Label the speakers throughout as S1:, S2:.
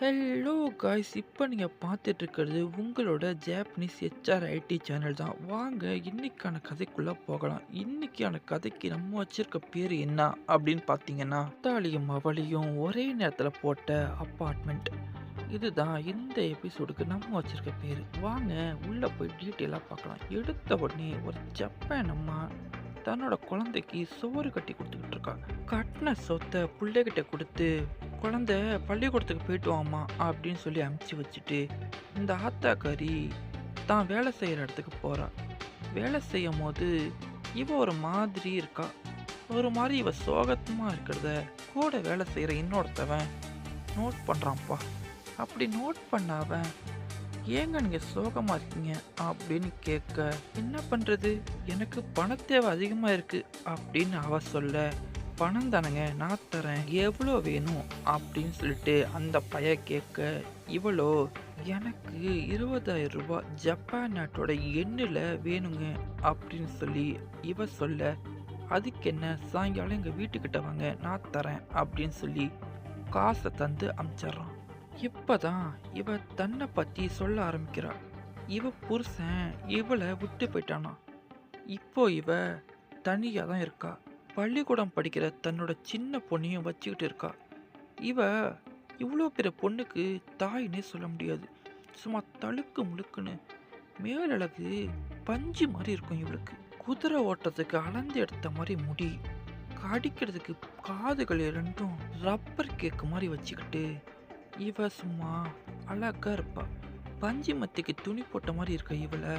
S1: Hello guys இப்போ நீங்கள் பார்த்துட்ருக்கிறது உங்களோட ஜாப்பனீஸ் ஹெச்ஆர் ஐடி சேனல் தான். வாங்க இன்னைக்கான கதைக்குள்ளே போகலாம். இன்னைக்கான கதைக்கு நம்ம வச்சிருக்க பேர் என்ன அப்படின்னு பார்த்தீங்கன்னா அத்தாலியும் அவளியும் ஒரே நேரத்தில் போட்ட அப்பார்ட்மெண்ட் இதுதான் இந்த எபிசோடுக்கு நம்ம வச்சிருக்க பேர். வாங்க உள்ளே போய் டீட்டெயிலாக பார்க்கலாம். எடுத்த உடனே ஒரு ஜப்பான் அம்மா தன்னோட குழந்தைக்கு சோறு கட்டி கொடுத்துக்கிட்டு இருக்கா. கட்டின சொத்தை பிள்ளைகிட்ட கொடுத்து குழந்தை பள்ளிக்கூடத்துக்கு போயிட்டு வாமா அப்படின்னு சொல்லி அமுச்சு வச்சுட்டு இந்த ஆத்தாக்காரி தான் வேலை செய்கிற இடத்துக்கு போகிறா வேலை செய்யும் போது இவ ஒரு மாதிரி இருக்கா. ஒரு மாதிரி இவ சோகத்தமாக இருக்கிறத கூட வேலை செய்கிற இன்னொருத்தவன் நோட் பண்ணுறான்ப்பா அப்படி நோட் பண்ணாவன் ஏங்க நீங்கள் சோகமாக இருக்கீங்க? அப்படின்னு கேட்க என்ன பண்ணுறது எனக்கு பணத்தேவை அதிகமாக இருக்குது அப்படின்னு அவ சொல்ல பணம் தானேங்க நான் தரேன். எவ்வளோ வேணும் அப்படின்னு சொல்லிட்டு அந்த பைய கேட்க இவ்வளோ எனக்கு இருபதாயிரம் ரூபாய் ஜப்பான் நாட்டோட எண்ணில் வேணுங்க அப்படின்னு சொல்லி இவ சொல்ல அதுக்கு என்ன சாயங்காலம் எங்கள் வீட்டுக்கிட்ட வாங்க நான் தரேன் அப்படின்னு சொல்லி காசை தந்து அமிச்சிட்றான். இப்பதான் இவ தன்னை பற்றி சொல்ல ஆரம்பிக்கிறா. இவ புருஷன் இவளை விட்டு போயிட்டானா. இப்போ இவ தனியாக தான் இருக்கா. பள்ளிக்கூடம் படிக்கிற தன்னோட சின்ன பொண்ணையும் வச்சுக்கிட்டு இருக்கா. இவ இவ்வளோ பெரிய பொண்ணுக்கு தாயினே சொல்ல முடியாது. சும்மா தழுக்கு முழுக்குன்னு மேலழகு பஞ்சு மாதிரி இருக்கும் இவளுக்கு. குதிரை ஓட்டத்துக்கு அளந்து எடுத்த மாதிரி முடி கடிக்கிறதுக்கு காதுகள் இரண்டும் ரப்பர் கேக்கு மாதிரி வச்சுக்கிட்டு இவ சும்மா அழகா இருப்பா. பஞ்சு மத்திக்கு துணி போட்ட மாதிரி இருக்க இவளை.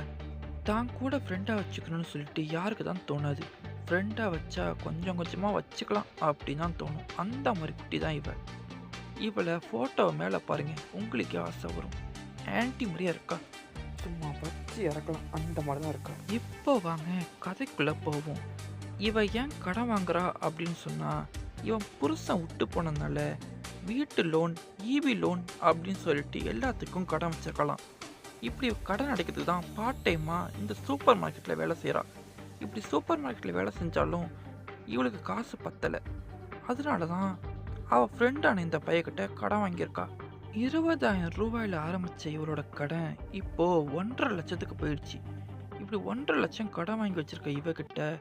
S1: தான் கூட ஃப்ரெண்டாக வச்சுக்கணும்னு சொல்லிட்டு யாருக்கு தான் தோணாது. ஃப்ரெண்டாக வச்சா கொஞ்சம் கொஞ்சமாக வச்சுக்கலாம் அப்படின்னு தான் தோணும். அந்த மாதிரி குட்டி தான் இவ. இவளை ஃபோட்டோவை மேலே பாருங்க. உங்களுக்கே ஆசை வரும். ஆன்டி மாதிரியா இருக்கா? சும்மா வச்சு இறக்கலாம். அந்த மாதிரி தான் இருக்கா? இப்போ வாங்க கதைக்குள்ளே போவோம். இவ ஏன் கடன் வாங்குறா அப்படின்னு சொன்னால் இவன் புருஷன் விட்டு போனதுனால வீட்டு லோன் ஈவி லோன் அப்படின்னு சொல்லிட்டு எல்லாத்துக்கும் கடன் வச்சிருக்கலாம். இப்படி கடன் அடைக்கிறதுக்கு தான் பார்ட் டைமாக இந்த சூப்பர் மார்க்கெட்டில் வேலை செய்கிறா இப்படி சூப்பர் மார்க்கெட்டில் வேலை செஞ்சாலும் இவளுக்கு காசு பத்தலை. அதனால தான் அவள் ஃப்ரெண்டான இந்த பையக்கிட்ட கடன் வாங்கியிருக்கா. இருபதாயிரம் ரூபாயில் ஆரம்பித்த இவளோட கடன் இப்போது ஒன்றரை லட்சத்துக்கு போயிடுச்சு. இப்படி ஒன்றரை லட்சம் கடன் வாங்கி வச்சுருக்க இவகிட்ட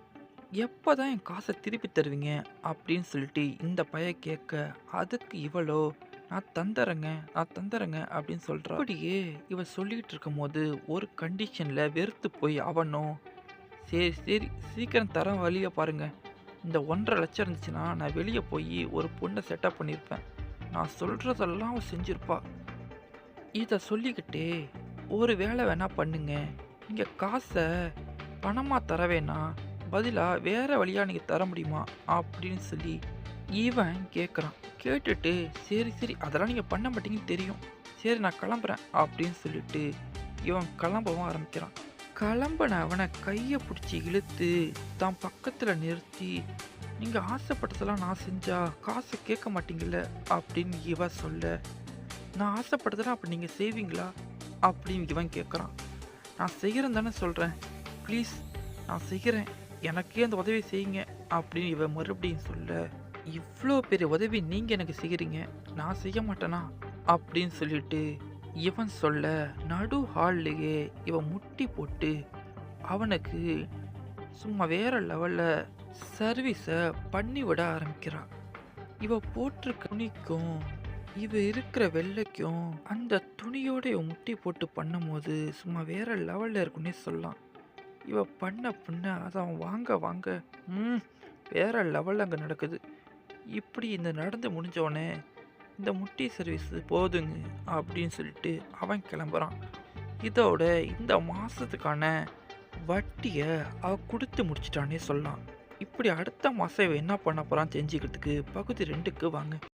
S1: எப்போ தான் என் காசை திருப்பி தருவீங்க அப்படின்னு சொல்லிட்டு இந்த பைய கேட்க அதுக்கு இவளோ? நான் தந்துறேங்க நான் தந்துறேங்க அப்படின்னு சொல்கிறா அப்படியே இவ இருக்கும் போது ஒரு கண்டிஷனில் வெறுத்து போய் அவனும் சரி சரி சீக்கிரம் தர வழியை பாருங்கள் இந்த ஒன்றரை லட்சம் இருந்துச்சுன்னா நான் வெளியே போய் ஒரு பொண்ணை செட்டப் பண்ணியிருப்பேன் நான் சொல்கிறதெல்லாம் அவள் செஞ்சுருப்பா. இதை சொல்லிக்கிட்டே ஒரு வேலை வேணால் பண்ணுங்க. நீங்கள் காசை பணமாக தர வேணாம் பதிலாக வேறு வழியாக நீங்கள் தர முடியுமா? அப்படின்னு சொல்லி இவன் கேட்குறான் கேட்டுட்டு சரி சரி அதெல்லாம் நீங்கள் பண்ண மாட்டீங்கன்னு தெரியும். சரி நான் கிளம்புறேன் அப்படின்னு சொல்லிட்டு இவன் கிளம்பவும் ஆரம்பிக்கிறான். கிளம்பன அவனை கையை பிடிச்சி இழுத்து தான் பக்கத்தில் நிறுத்தி நீங்கள் ஆசைப்பட்டதெல்லாம் நான் செஞ்சா காசை கேட்க மாட்டீங்கல்ல? அப்படின்னு இவ சொல்ல நான் ஆசைப்பட்டதெல்லாம் அப்படி நீங்கள் செய்வீங்களா? அப்படின்னு இவன் கேட்குறான் நான் செய்கிறேன் தானே சொல்கிறேன் ப்ளீஸ் நான் செய்கிறேன் எனக்கே அந்த உதவி செய்யுங்க. அப்படின்னு இவன் மறுபடியும் சொல்ல இவ்வளோ பெரிய உதவி நீங்கள் எனக்கு செய்கிறீங்க நான் செய்ய மாட்டேனா? அப்படின்னு சொல்லிட்டு இவன் சொல்ல நடு ஹால்லையே இவன் முட்டி போட்டு அவனுக்கு சும்மா வேற லெவலில் சர்வீஸை பண்ணி விட ஆரம்பிக்கிறான். இவ போட்டிருக்க துணிக்கும் இவ இருக்கிற வெள்ளைக்கும் அந்த துணியோட முட்டி போட்டு பண்ணும்போது சும்மா வேற லெவலில் இருக்குன்னே சொல்லலாம். இவ பண்ண பண்ண அதை அவன் வாங்க வாங்க ம் வேற லெவலில் அங்கே நடக்குது. இப்படி இந்த நடந்து முடிஞ்சவொடனே இந்த முட்டி சர்வீஸ் போதுங்க அப்படின்னு சொல்லிட்டு அவன் கிளம்புறான். இதோட இந்த மாதத்துக்கான வட்டியை அவ கொடுத்து முடிச்சிட்டானே சொல்லலாம். இப்படி அடுத்த மாதம் என்ன பண்ண போகிறான் தெரிஞ்சுக்கிறதுக்கு பகுதி ரெண்டுக்கு வாங்க.